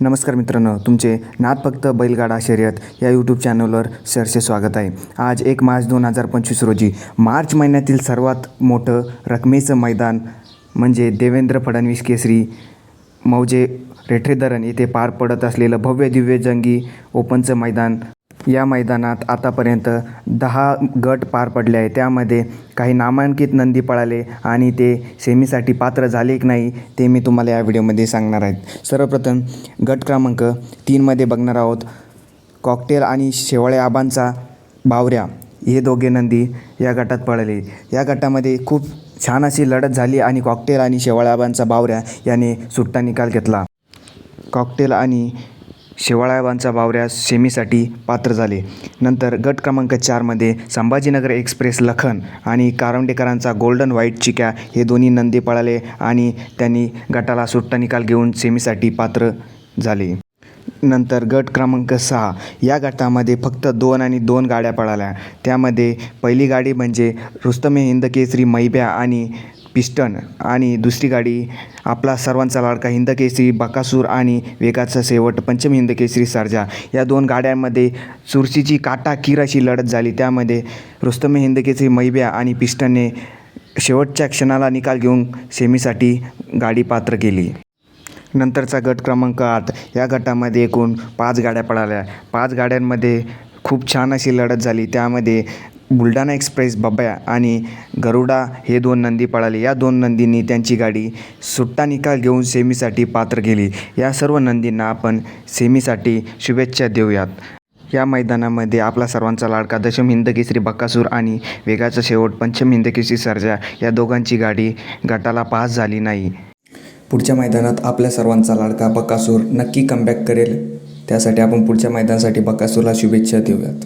नमस्कार मित्रांनो तुमचे नाद फक्त बैलगाडा शर्यत या यूट्यूब चॅनलवर सरसे स्वागत आहे. आज एक मार्च दोन हजार पंचवीस रोजी मार्च महिन्यातील सर्वात मोठं रकमेचं मैदान म्हणजे देवेंद्र फडणवीस केसरी मौजे रेठेधरण येथे पार पडत असलेलं भव्य दिव्य जंगी ओपनचं मैदान या मैदानात आतापर्यंत दहा गट पार पडले आहे त्यामध्ये काही नामांकित नंदी पळाले आणि ते सेमीसाठी पात्र झाले की नाही ते मी तुम्हाला या व्हिडिओमध्ये सांगणार आहेत सर्वप्रथम गट क्रमांक तीनमध्ये बघणार आहोत. कॉकटेल आणि शेवाळे आबांचा बावऱ्या हे दोघे नंदी या गटात पळाले. या गटामध्ये खूप छान अशी लढत झाली आणि कॉकटेल आणि शेवाळे आबांचा बावऱ्या याने सुट्टा निकाल घेतला. कॉकटेल आणि शेवाळाबांचा बावऱ्या सेमीसाठी पात्र झाले. नंतर गट क्रमांक चारमध्ये संभाजीनगर एक्सप्रेस लखन आणि कारंडेकरांचा गोल्डन व्हाईट चिक्या हे दोन्ही नंदी पळाले आणि त्यांनी गटाला सुट्टा निकाल घेऊन सेमीसाठी पात्र झाले. नंतर गट क्रमांक सहा या गटामध्ये फक्त दोन आणि दोन गाड्या पळाल्या. त्यामध्ये पहिली गाडी म्हणजे रुस्तमे हिंद केसरी मैब्या आणि पिस्टन आणि दुसरी गाडी आपला सर्वांचा लाडका हिंद केसरी बकासूर आणि वेगाचा शेवट पंचम हिंद केसरी सर्जा. या दोन गाड्यांमध्ये चुरशीची काटा कीर अशी लढत झाली. त्यामध्ये रुस्तम हिंद केसरी मैब्या आणि पिस्टनने शेवटच्या क्षणाला निकाल घेऊन सेमीसाठी गाडी पात्र केली. नंतरचा गट क्रमांक आठ. या गटामध्ये एकूण पाच गाड्या पळाल्या. पाच गाड्यांमध्ये खूप छान अशी लढत झाली. त्यामध्ये बुलढाणा एक्सप्रेस बब्या आणि गरुडा हे दोन नंदी पळाले. या दोन नंदींनी त्यांची गाडी सुट्टा निकाल घेऊन सेमीसाठी पात्र केली. या सर्व नंदींना आपण सेमीसाठी शुभेच्छा देऊयात. या मैदानामध्ये आपला सर्वांचा लाडका दशम हिंदकेसरी बक्कासूर आणि वेगाचा शेवट पंचम हिंदकेसरी सर्जा या दोघांची गाडी गटाला पास झाली नाही. पुढच्या मैदानात आपल्या सर्वांचा लाडका बक्कासूर नक्की कमबॅक करेल. त्यासाठी आपण पुढच्या मैदानासाठी बक्कासूरला शुभेच्छा देऊयात.